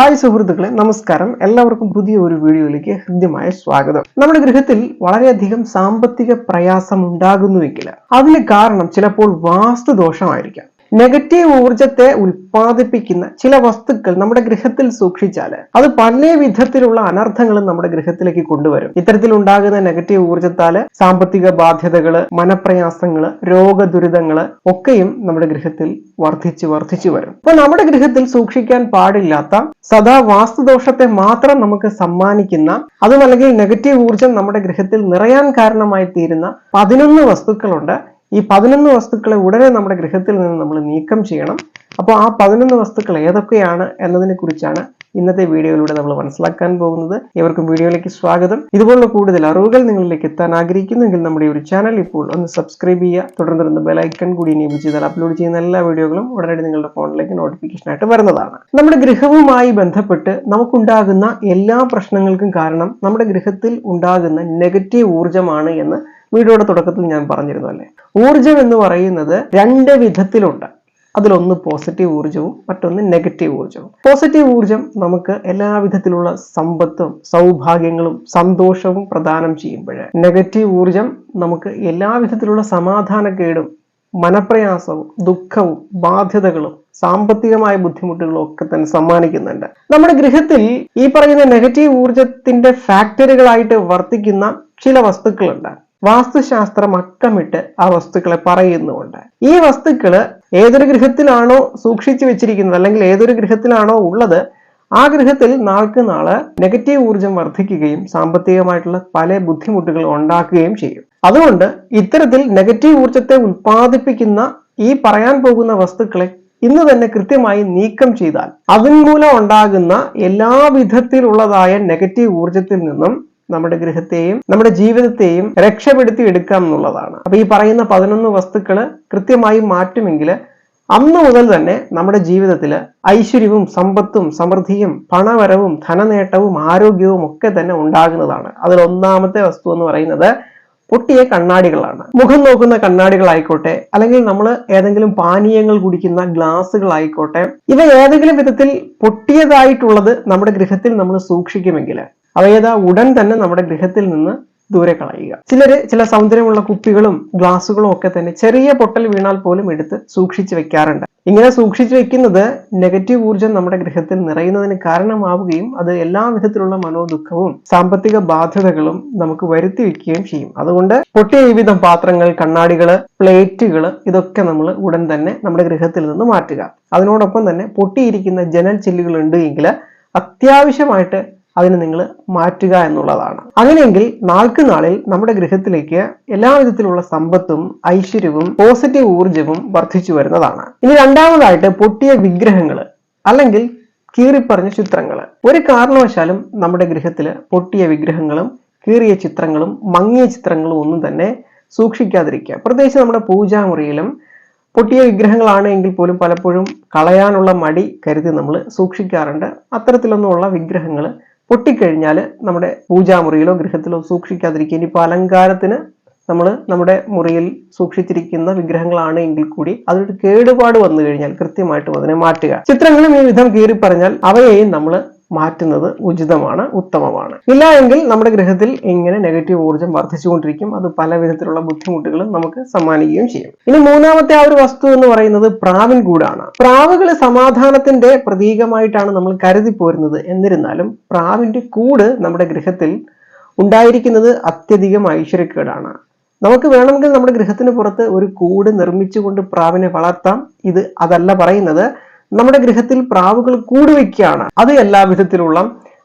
Hi സുഹൃത്തുക്കളെ നമസ്കാരം. എല്ലാവർക്കും പുതിയ ഒരു വീഡിയോയിലേക്ക് ഹൃദ്യമായ സ്വാഗതം. നമ്മുടെ ഗൃഹത്തിൽ വളരെയധികം സാമ്പത്തിക പ്രയാസം ഉണ്ടാകുന്നുവെങ്കിൽ അതിന് കാരണം ചിലപ്പോൾ വാസ്തുദോഷമായിരിക്കാം. നെഗറ്റീവ് ഊർജത്തെ ഉൽപ്പാദിപ്പിക്കുന്ന ചില വസ്തുക്കൾ നമ്മുടെ ഗൃഹത്തിൽ സൂക്ഷിച്ചാൽ അത് പല വിധത്തിലുള്ള അനർത്ഥങ്ങളും നമ്മുടെ ഗൃഹത്തിലേക്ക് കൊണ്ടുവരും. ഇത്തരത്തിൽ ഉണ്ടാകുന്ന നെഗറ്റീവ് ഊർജത്താൽ സാമ്പത്തിക ബാധ്യതകൾ മനപ്രയാസങ്ങൾ രോഗദുരിതങ്ങൾ ഒക്കെയും നമ്മുടെ ഗൃഹത്തിൽ വർദ്ധിച്ചു വർദ്ധിച്ചു വരും. അപ്പൊ നമ്മുടെ ഗൃഹത്തിൽ സൂക്ഷിക്കാൻ പാടില്ലാത്ത സദാ വാസ്തുദോഷത്തെ മാത്രം നമുക്ക് സമ്മാനിക്കുന്ന അതുമല്ലെങ്കിൽ നെഗറ്റീവ് ഊർജം നമ്മുടെ ഗൃഹത്തിൽ നിറയാൻ കാരണമായി തീരുന്ന പതിനൊന്ന് വസ്തുക്കളുണ്ട്. ഈ പതിനൊന്ന് വസ്തുക്കളെ ഉടനെ നമ്മുടെ ഗൃഹത്തിൽ നിന്ന് നമ്മൾ നീക്കം ചെയ്യണം. അപ്പോൾ ആ പതിനൊന്ന് വസ്തുക്കൾ ഏതൊക്കെയാണ് എന്നതിനെ കുറിച്ചാണ് ഇന്നത്തെ വീഡിയോയിലൂടെ നമ്മൾ മനസ്സിലാക്കാൻ പോകുന്നത്. ഏവർക്കും വീഡിയോയിലേക്ക് സ്വാഗതം. ഇതുപോലുള്ള കൂടുതൽ അറിവുകൾ നിങ്ങളിലേക്ക് എത്താൻ ആഗ്രഹിക്കുന്നെങ്കിൽ നമ്മുടെ ഒരു ചാനൽ ഇപ്പോൾ ഒന്ന് സബ്സ്ക്രൈബ് ചെയ്യുക. തുടർന്ന് തുടർന്ന് ബെലൈക്കൺ കൂടി എനേബിൾ ചെയ്താൽ അപ്ലോഡ് ചെയ്യുന്ന എല്ലാ വീഡിയോകളും ഉടനടി നിങ്ങളുടെ ഫോണിലേക്ക് നോട്ടിഫിക്കേഷൻ ആയിട്ട് വരുന്നതാണ്. നമ്മുടെ ഗൃഹവുമായി ബന്ധപ്പെട്ട് നമുക്കുണ്ടാകുന്ന എല്ലാ പ്രശ്നങ്ങൾക്കും കാരണം നമ്മുടെ ഗൃഹത്തിൽ ഉണ്ടാകുന്ന നെഗറ്റീവ് ഊർജമാണ് എന്ന് വീഡിയോയുടെ തുടക്കത്തിൽ ഞാൻ പറഞ്ഞിരുന്നു അല്ലേ? ഊർജം എന്ന് പറയുന്നത് രണ്ട് വിധത്തിലുണ്ട്. അതിലൊന്ന് പോസിറ്റീവ് ഊർജവും മറ്റൊന്ന് നെഗറ്റീവ് ഊർജവും പോസിറ്റീവ് ഊർജം നമുക്ക് എല്ലാവിധത്തിലുള്ള സമ്പത്തും സൗഭാഗ്യങ്ങളും സന്തോഷവും പ്രദാനം ചെയ്യുമ്പോൾ നെഗറ്റീവ് ഊർജം നമുക്ക് എല്ലാവിധത്തിലുള്ള സമാധാനക്കേടും മനപ്രയാസവും ദുഃഖവും ബാധ്യതകളും സാമ്പത്തികമായ ബുദ്ധിമുട്ടുകളും ഒക്കെ തന്നെ സമ്മാനിക്കുന്നുണ്ട്. നമ്മുടെ ഗൃഹത്തിൽ ഈ പറയുന്ന നെഗറ്റീവ് ഊർജത്തിന്റെ ഫാക്ടറികളായിട്ട് വർത്തിക്കുന്ന ചില വസ്തുക്കളുണ്ട്. വാസ്തുശാസ്ത്രം അക്കമിട്ട് ആ വസ്തുക്കളെ പറയുന്നുമുണ്ട്. ഈ വസ്തുക്കൾ ഏതൊരു ഗൃഹത്തിലാണോ സൂക്ഷിച്ചു വെച്ചിരിക്കുന്നത് അല്ലെങ്കിൽ ഏതൊരു ഗൃഹത്തിലാണോ ഉള്ളത് ആ ഗൃഹത്തിൽ നാൾക്ക് നാൾ നെഗറ്റീവ് ഊർജം വർദ്ധിക്കുകയും സാമ്പത്തികമായിട്ടുള്ള പല ബുദ്ധിമുട്ടുകൾ ഉണ്ടാക്കുകയും ചെയ്യും. അതുകൊണ്ട് ഇത്തരത്തിൽ നെഗറ്റീവ് ഊർജത്തെ ഉൽപ്പാദിപ്പിക്കുന്ന ഈ പറയാൻ പോകുന്ന വസ്തുക്കളെ ഇന്ന് തന്നെ കൃത്യമായി നീക്കം ചെയ്താൽ അതിൻ മൂലം ഉണ്ടാകുന്ന എല്ലാ വിധത്തിലുള്ളതായ നെഗറ്റീവ് ഊർജത്തിൽ നിന്നും നമ്മുടെ ഗൃഹത്തെയും നമ്മുടെ ജീവിതത്തെയും രക്ഷപ്പെടുത്തി എടുക്കാം എന്നുള്ളതാണ്. അപ്പൊ ഈ പറയുന്ന പതിനൊന്ന് വസ്തുക്കൾ കൃത്യമായി മാറ്റുമെങ്കിൽ അന്ന് മുതൽ തന്നെ നമ്മുടെ ജീവിതത്തിൽ ഐശ്വര്യവും സമ്പത്തും സമൃദ്ധിയും പണവരവും ധനനേട്ടവും ആരോഗ്യവും ഒക്കെ തന്നെ ഉണ്ടാകുന്നതാണ്. അതിൽ ഒന്നാമത്തെ വസ്തു എന്ന് പറയുന്നത് പൊട്ടിയ കണ്ണാടികളാണ്. മുഖം നോക്കുന്ന കണ്ണാടികളായിക്കോട്ടെ അല്ലെങ്കിൽ നമ്മൾ ഏതെങ്കിലും പാനീയങ്ങൾ കുടിക്കുന്ന ഗ്ലാസ്സുകളായിക്കോട്ടെ ഇവ ഏതെങ്കിലും വിധത്തിൽ പൊട്ടിയതായിട്ടുള്ളത് നമ്മുടെ ഗൃഹത്തിൽ നമ്മൾ സൂക്ഷിക്കുമെങ്കിൽ അവയതാ ഉടൻ തന്നെ നമ്മുടെ ഗൃഹത്തിൽ നിന്ന് ദൂരെ കളയുക. ചിലര് ചില സൗന്ദര്യമുള്ള കുപ്പികളും ഗ്ലാസുകളും ഒക്കെ തന്നെ ചെറിയ പൊട്ടൽ വീണാൽ പോലും എടുത്ത് സൂക്ഷിച്ചു വെക്കാറുണ്ട്. ഇങ്ങനെ സൂക്ഷിച്ചു വെക്കുന്നത് നെഗറ്റീവ് ഊർജം നമ്മുടെ ഗൃഹത്തിൽ നിറയുന്നതിന് കാരണമാവുകയും അത് എല്ലാ വിധത്തിലുള്ള മനോദുഃഖവും സാമ്പത്തിക ബാധ്യതകളും നമുക്ക് വരുത്തി വെക്കുകയും ചെയ്യും. അതുകൊണ്ട് പൊട്ടിയ വിവിധ പാത്രങ്ങൾ കണ്ണാടികൾ പ്ലേറ്റുകൾ ഇതൊക്കെ നമ്മൾ ഉടൻ തന്നെ നമ്മുടെ ഗൃഹത്തിൽ നിന്ന് മാറ്റുക. അതിനോടൊപ്പം തന്നെ പൊട്ടിയിരിക്കുന്ന ജനൽ ചില്ലുകൾ ഉണ്ട് എങ്കിൽ അത്യാവശ്യമായിട്ട് അതിന് നിങ്ങൾ മാറ്റുക എന്നുള്ളതാണ്. അങ്ങനെയെങ്കിൽ നാൾക്ക് നാളിൽ നമ്മുടെ ഗൃഹത്തിലേക്ക് എല്ലാ വിധത്തിലുള്ള സമ്പത്തും ഐശ്വര്യവും പോസിറ്റീവ് ഊർജവും വർദ്ധിച്ചു വരുന്നതാണ്. ഇനി രണ്ടാമതായിട്ട് പൊട്ടിയ വിഗ്രഹങ്ങൾ അല്ലെങ്കിൽ കീറിപ്പറഞ്ഞ ചിത്രങ്ങൾ ഒരു കാരണവശാലും നമ്മുടെ ഗൃഹത്തിൽ പൊട്ടിയ വിഗ്രഹങ്ങളും കീറിയ ചിത്രങ്ങളും മങ്ങിയ ചിത്രങ്ങളും ഒന്നും തന്നെ സൂക്ഷിക്കാതിരിക്കുക. പ്രത്യേകിച്ച് നമ്മുടെ പൂജാമുറിയിലും പൊട്ടിയ വിഗ്രഹങ്ങളാണ് എങ്കിൽ പോലും പലപ്പോഴും കളയാനുള്ള മടി കരുതി നമ്മൾ സൂക്ഷിക്കാറുണ്ട്. അത്തരത്തിലൊന്നുമുള്ള വിഗ്രഹങ്ങൾ പൊട്ടിക്കഴിഞ്ഞാൽ നമ്മുടെ പൂജാമുറിയിലോ ഗൃഹത്തിലോ സൂക്ഷിക്കാതിരിക്കുക. ഇനിയിപ്പോൾ അലങ്കാരത്തിന് നമ്മൾ നമ്മുടെ മുറിയിൽ സൂക്ഷിച്ചിരിക്കുന്ന വിഗ്രഹങ്ങളാണ് എങ്കിൽ കൂടി അതൊരു കേടുപാട് വന്നു കഴിഞ്ഞാൽ കൃത്യമായിട്ടും അതിനെ മാറ്റുക. ചിത്രങ്ങളും ഈ വിധം കീറി പറഞ്ഞാൽ അവയെയും നമ്മൾ മാറ്റുന്നത് ഉചിതമാണ് ഉത്തമമാണ്. ഇല്ല എങ്കിൽ നമ്മുടെ ഗ്രഹത്തിൽ ഇങ്ങനെ നെഗറ്റീവ് ഊർജം വർദ്ധിച്ചുകൊണ്ടിരിക്കും. അത് പല വിധത്തിലുള്ള ബുദ്ധിമുട്ടുകളും നമുക്ക് സമ്മാനിക്കുകയും ചെയ്യും. ഇനി മൂന്നാമത്തെ ആ ഒരു വസ്തു എന്ന് പറയുന്നത് പ്രാവിൻ കൂടാണ്. പ്രാവുകൾ സമാധാനത്തിന്റെ പ്രതീകമായിട്ടാണ് നമ്മൾ കരുതി പോരുന്നത്. എന്നിരുന്നാലും പ്രാവിന്റെ കൂട് നമ്മുടെ ഗൃഹത്തിൽ ഉണ്ടായിരിക്കുന്നത് അത്യധികം ഐശ്വര്യക്കേടാണ്. നമുക്ക് വേണമെങ്കിൽ നമ്മുടെ ഗൃഹത്തിന് പുറത്ത് ഒരു കൂട് നിർമ്മിച്ചുകൊണ്ട് പ്രാവിനെ വളർത്താം. ഇത് അതല്ല പറയുന്നത്. നമ്മുടെ ഗൃഹത്തിൽ പ്രാവുകൾ കൂടുവയ്ക്കുകയാണ് അത് എല്ലാ വിധത്തിലുള്ള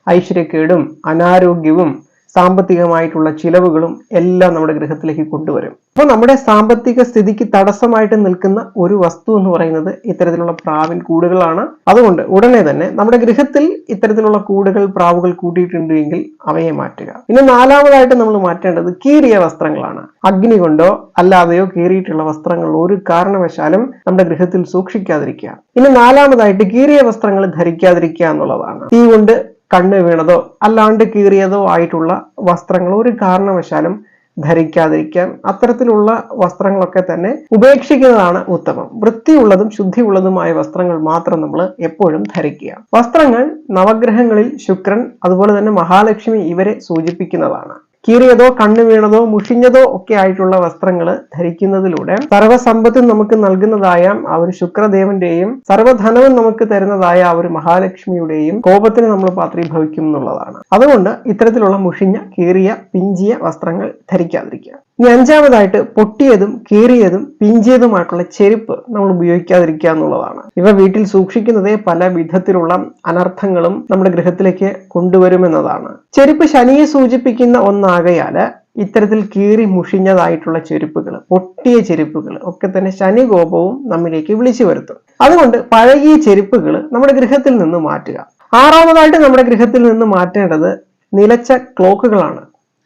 ഐശ്വര്യക്കേടും അനാരോഗ്യവും സാമ്പത്തികമായിട്ടുള്ള ചിലവുകളും എല്ലാം നമ്മുടെ ഗൃഹത്തിലേക്ക് കൊണ്ടുവരും. അപ്പോൾ നമ്മുടെ സാമ്പത്തിക സ്ഥിതിക്ക് തടസ്സമായിട്ട് നിൽക്കുന്ന ഒരു വസ്തു എന്ന് പറയുന്നത് ഇത്തരത്തിലുള്ള പ്രാവിൻ കൂടുകളാണ്. അതുകൊണ്ട് ഉടനെ തന്നെ നമ്മുടെ ഗൃഹത്തിൽ ഇത്തരത്തിലുള്ള കൂടുകൾ പ്രാവുകൾ കൂട്ടിയിട്ടുണ്ടെങ്കിൽ അവയെ മാറ്റുക. ഇനി നാലാമതായിട്ട് നമ്മൾ മാറ്റേണ്ടത് കീറിയ വസ്ത്രങ്ങളാണ്. അഗ്നി കൊണ്ടോ അല്ലാതെയോ കീറിയിട്ടുള്ള വസ്ത്രങ്ങൾ ഒരു കാരണവശാലും നമ്മുടെ ഗൃഹത്തിൽ സൂക്ഷിക്കാതിരിക്കുക. ഇനി നാലാമതായിട്ട് കീറിയ വസ്ത്രങ്ങൾ ധരിക്കാതിരിക്കുക എന്നുള്ളതാണ്. തീ കൊണ്ട് കണ്ണ് വീണതോ അല്ലാണ്ട് കീറിയതോ ആയിട്ടുള്ള വസ്ത്രങ്ങൾ ഒരു കാരണവശാലും ധരിക്കാതിരിക്കാൻ അത്തരത്തിലുള്ള വസ്ത്രങ്ങളൊക്കെ തന്നെ ഉപേക്ഷിക്കുന്നതാണ് ഉത്തമം. വൃത്തിയുള്ളതും ശുദ്ധിയുള്ളതുമായ വസ്ത്രങ്ങൾ മാത്രം നമ്മൾ എപ്പോഴും ധരിക്കുക. വസ്ത്രങ്ങൾ നവഗ്രഹങ്ങളിൽ ശുക്രൻ അതുപോലെ തന്നെ മഹാലക്ഷ്മി ഇവരെ സൂചിപ്പിക്കുന്നതാണ്. കീറിയതോ കണ്ണു വീണതോ മുഷിഞ്ഞതോ ഒക്കെ ആയിട്ടുള്ള വസ്ത്രങ്ങൾ ധരിക്കുന്നതിലൂടെ സർവസമ്പത്ത് നമുക്ക് നൽകുന്നതായ ആ ഒരു ശുക്രദേവന്റെയും സർവധനവും നമുക്ക് തരുന്നതായ ആ ഒരു മഹാലക്ഷ്മിയുടെയും കോപത്തിന് നമ്മൾ പാത്രീഭവിക്കും എന്നുള്ളതാണ്. അതുകൊണ്ട് ഇത്തരത്തിലുള്ള മുഷിഞ്ഞ കീറിയ പിഞ്ചിയ വസ്ത്രങ്ങൾ ധരിക്കാതിരിക്കുക. ഇനി അഞ്ചാമതായിട്ട് പൊട്ടിയതും കീറിയതും പിഞ്ചിയതുമായിട്ടുള്ള ചെരുപ്പ് നമ്മൾ ഉപയോഗിക്കാതിരിക്കുക എന്നുള്ളതാണ്. ഇവ വീട്ടിൽ സൂക്ഷിക്കുന്നതേ പല വിധത്തിലുള്ള അനർത്ഥങ്ങളും നമ്മുടെ ഗൃഹത്തിലേക്ക് കൊണ്ടുവരുമെന്നതാണ് ചെരുപ്പ് ശനിയെ സൂചിപ്പിക്കുന്ന ഒന്നാകയാൽ ഇത്തരത്തിൽ കീറി മുഷിഞ്ഞതായിട്ടുള്ള ചെരുപ്പുകൾ പൊട്ടിയ ചെരുപ്പുകൾ ഒക്കെ തന്നെ ശനി കോപവും നമ്മിലേക്ക് വിളിച്ചു വരുത്തും. അതുകൊണ്ട് പഴകിയ ചെരുപ്പുകൾ നമ്മുടെ ഗൃഹത്തിൽ നിന്ന് മാറ്റുക. ആറാമതായിട്ട് നമ്മുടെ ഗൃഹത്തിൽ നിന്ന് മാറ്റേണ്ടത് നിലച്ച ക്ലോക്കുകളാണ്.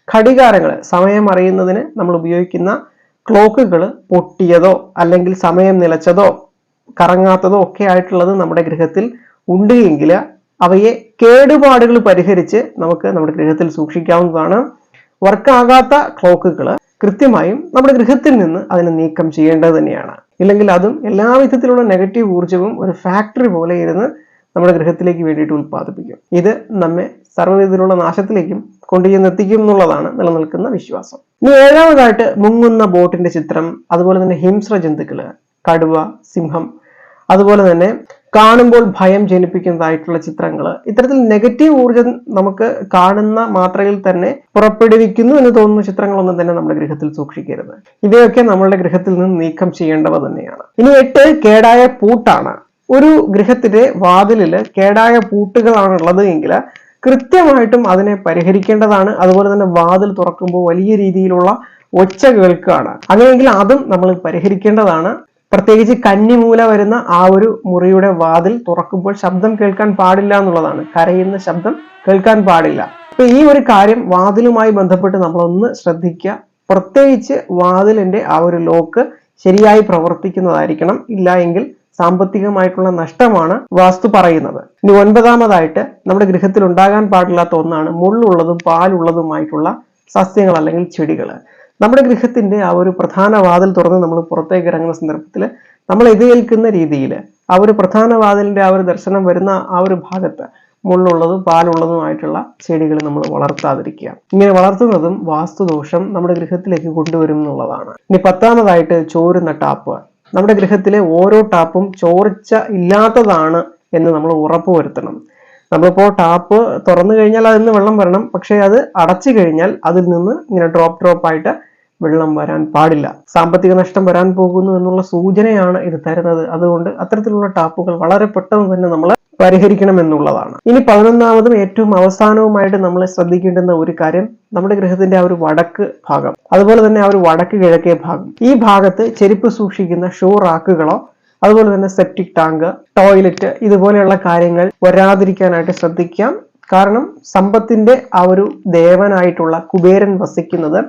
ഘടികാരങ്ങൾ സമയം അറിയുന്നതിന് നമ്മൾ ഉപയോഗിക്കുന്ന ക്ലോക്കുകൾ പൊട്ടിയതോ അല്ലെങ്കിൽ സമയം നിലച്ചതോ കറങ്ങാത്തതോ ഒക്കെ ആയിട്ടുള്ളത് നമ്മുടെ ഗൃഹത്തിൽ ഉണ്ട് എങ്കിൽ അവയെ കേടുപാടുകൾ പരിഹരിച്ച് നമുക്ക് നമ്മുടെ ഗൃഹത്തിൽ സൂക്ഷിക്കാവുന്നതാണ്. വർക്കാകാത്ത ക്ലോക്കുകൾ കൃത്യമായും നമ്മുടെ ഗൃഹത്തിൽ നിന്ന് അതിനെ നീക്കം ചെയ്യേണ്ടത് തന്നെയാണ്. ഇല്ലെങ്കിൽ അതും എല്ലാ വിധത്തിലുള്ള നെഗറ്റീവ് ഊർജവും ഒരു ഫാക്ടറി പോലെ ഇരുന്ന് നമ്മുടെ ഗൃഹത്തിലേക്ക് വേണ്ടിയിട്ട് ഉത്പാദിപ്പിക്കും ഇത് നമ്മെ സർവവിധത്തിലുള്ള നാശത്തിലേക്കും കൊണ്ടുചെന്നെത്തിക്കും എന്നുള്ളതാണ് നിലനിൽക്കുന്ന വിശ്വാസം. ഇനി ഏഴാമതായിട്ട് മുങ്ങുന്ന ബോട്ടിന്റെ ചിത്രം അതുപോലെ തന്നെ ഹിംസ്ര ജന്തുക്കൾ കടുവ സിംഹം അതുപോലെ തന്നെ കാണുമ്പോൾ ഭയം ജനിപ്പിക്കുന്നതായിട്ടുള്ള ചിത്രങ്ങൾ ഇത്തരത്തിൽ നെഗറ്റീവ് ഊർജം നമുക്ക് കാണുന്ന മാത്രയിൽ തന്നെ പുറപ്പെടുവിക്കുന്നു എന്ന് തോന്നുന്ന ചിത്രങ്ങളൊന്നും തന്നെ നമ്മുടെ ഗൃഹത്തിൽ സൂക്ഷിക്കരുത്. ഇവയൊക്കെ നമ്മളുടെ ഗൃഹത്തിൽ നിന്ന് നീക്കം ചെയ്യേണ്ടവ തന്നെയാണ്. ഇനി എട്ട് കേടായ പൂട്ടാണ്. ഒരു ഗൃഹത്തിന്റെ വാതിലിൽ കേടായ പൂട്ടുകളാണ് ഉള്ളത് എങ്കിൽ കൃത്യമായിട്ടും അതിനെ പരിഹരിക്കേണ്ടതാണ്. അതുപോലെ തന്നെ വാതിൽ തുറക്കുമ്പോൾ വലിയ രീതിയിലുള്ള ഒച്ച കേൾക്കുകയാണ് അങ്ങനെയെങ്കിൽ അതും നമ്മൾ പരിഹരിക്കേണ്ടതാണ്. പ്രത്യേകിച്ച് കന്നിമൂല വരുന്ന ആ ഒരു മുറിയുടെ വാതിൽ തുറക്കുമ്പോൾ ശബ്ദം കേൾക്കാൻ പാടില്ല എന്നുള്ളതാണ്. കരയുന്ന ശബ്ദം കേൾക്കാൻ പാടില്ല. അപ്പൊ ഈ ഒരു കാര്യം വാതിലുമായി ബന്ധപ്പെട്ട് നമ്മളൊന്ന് ശ്രദ്ധിക്കുക. പ്രത്യേകിച്ച് വാതിലിന്റെ ആ ഒരു ലോക്ക് ശരിയായി പ്രവർത്തിക്കുന്നതായിരിക്കണം. ഇല്ല എങ്കിൽ സാമ്പത്തികമായിട്ടുള്ള നഷ്ടമാണ് വാസ്തു പറയുന്നത്. ഇനി ഒൻപതാമതായിട്ട് നമ്മുടെ ഗൃഹത്തിൽ ഉണ്ടാകാൻ പാടില്ലാത്ത ഒന്നാണ് മുള്ളുള്ളതും പാലുള്ളതുമായിട്ടുള്ള സസ്യങ്ങൾ അല്ലെങ്കിൽ ചെടികൾ നമ്മുടെ ഗൃഹത്തിന്റെ ആ ഒരു പ്രധാന വാതിൽ തുറന്ന് നമ്മൾ പുറത്തേക്ക് ഇറങ്ങുന്ന സന്ദർഭത്തിൽ നമ്മൾ എതിരേൽക്കുന്ന രീതിയിൽ ആ ഒരു പ്രധാന വാതിലിന്റെ ആ ഒരു ദർശനം വരുന്ന ആ ഒരു ഭാഗത്ത് മുള്ളുള്ളതും പാലുള്ളതുമായിട്ടുള്ള ചെടികൾ നമ്മൾ വളർത്താതിരിക്കുക. ഇങ്ങനെ വളർത്തുന്നതും വാസ്തുദോഷം നമ്മുടെ ഗൃഹത്തിലേക്ക് കൊണ്ടുവരും എന്നുള്ളതാണ്. ഇനി പത്താമതായിട്ട് ചോരുന്ന ടാപ്പ്. നമ്മുടെ ഗൃഹത്തിലെ ഓരോ ടാപ്പും ചോർച്ച ഇല്ലാത്തതാണ് എന്ന് നമ്മൾ ഉറപ്പ് ഉറപ്പുവരുത്തണം. നമ്മളിപ്പോൾ ടാപ്പ് തുറന്നു കഴിഞ്ഞാൽ അതിൽ നിന്ന് വെള്ളം വരണം. പക്ഷേ അത് അടച്ചു കഴിഞ്ഞാൽ അതിൽ നിന്ന് ഇങ്ങനെ ഡ്രോപ്പ് ഡ്രോപ്പ് ആയിട്ട് വെള്ളം വരാൻ പാടില്ല. സാമ്പത്തിക നഷ്ടം വരാൻ പോകുന്നു എന്നുള്ള സൂചനയാണ് ഇത് തരുന്നത്. അതുകൊണ്ട് അത്തരത്തിലുള്ള ടാപ്പുകൾ വളരെ പെട്ടെന്ന് തന്നെ നമ്മൾ പരിഹരിക്കണം എന്നുള്ളതാണ്. ഇനി പതിനൊന്നാമതും ഏറ്റവും അവസാനവുമായിട്ട് നമ്മൾ ശ്രദ്ധിക്കേണ്ടുന്ന ഒരു കാര്യം നമ്മുടെ ഗൃഹത്തിന്റെ ആ ഒരു വടക്ക് ഭാഗം. അതുപോലെ തന്നെ ആ ഒരു വടക്ക് കിഴക്കേ ഭാഗം. ഈ ഭാഗത്ത് ചെരുപ്പ് സൂക്ഷിക്കുന്ന ഷൂ റാക്കുകളോ അതുപോലെ തന്നെ സെപ്റ്റിക് ടാങ്ക് ടോയ്ലറ്റ് ഇതുപോലെയുള്ള കാര്യങ്ങൾ വരാതിരിക്കാനായിട്ട് ശ്രദ്ധിക്കാം. കാരണം സമ്പത്തിന്റെ ആ ഒരു ദേവനായിട്ടുള്ള കുബേരൻ വസിക്കുന്നത്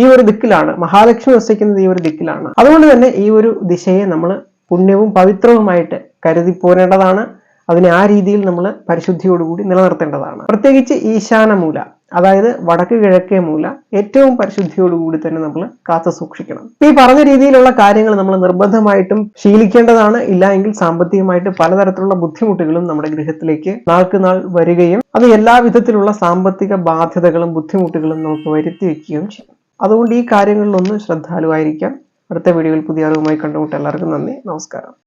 ഈ ഒരു ദിക്കിലാണ് മഹാലക്ഷ്മി വസിക്കുന്നത് ഈ ഒരു ദിക്കിലാണ്. അതുകൊണ്ട് തന്നെ ഈ ഒരു ദിശയെ നമ്മൾ പുണ്യവും പവിത്രവുമായിട്ട് കരുതി പോരേണ്ടതാണ്. അതിനെ ആ രീതിയിൽ നമ്മൾ പരിശുദ്ധിയോടുകൂടി നിലനിർത്തേണ്ടതാണ്. പ്രത്യേകിച്ച് ഈശാന മൂല അതായത് വടക്ക് കിഴക്കേ മൂല ഏറ്റവും പരിശുദ്ധിയോടുകൂടി തന്നെ നമ്മൾ കാത്തു സൂക്ഷിക്കണം. ഈ പറഞ്ഞ രീതിയിലുള്ള കാര്യങ്ങൾ നമ്മൾ നിർബന്ധമായിട്ടും ശീലിക്കേണ്ടതാണ്. ഇല്ല എങ്കിൽ സാമ്പത്തികമായിട്ട് പലതരത്തിലുള്ള ബുദ്ധിമുട്ടുകളും നമ്മുടെ ഗൃഹത്തിലേക്ക് നാൾക്ക് നാൾ വരികയും അത് എല്ലാവിധത്തിലുള്ള സാമ്പത്തിക ബാധ്യതകളും ബുദ്ധിമുട്ടുകളും നമുക്ക് വരുത്തി വെക്കുകയും ചെയ്യും. അതുകൊണ്ട് ഈ കാര്യങ്ങളിലൊന്ന് ശ്രദ്ധാലുവായിരിക്കാം. അടുത്ത വീഡിയോയിൽ പുതിയ അറിവുമായി കണ്ടുമുട്ട എല്ലാവർക്കും നന്ദി. നമസ്കാരം.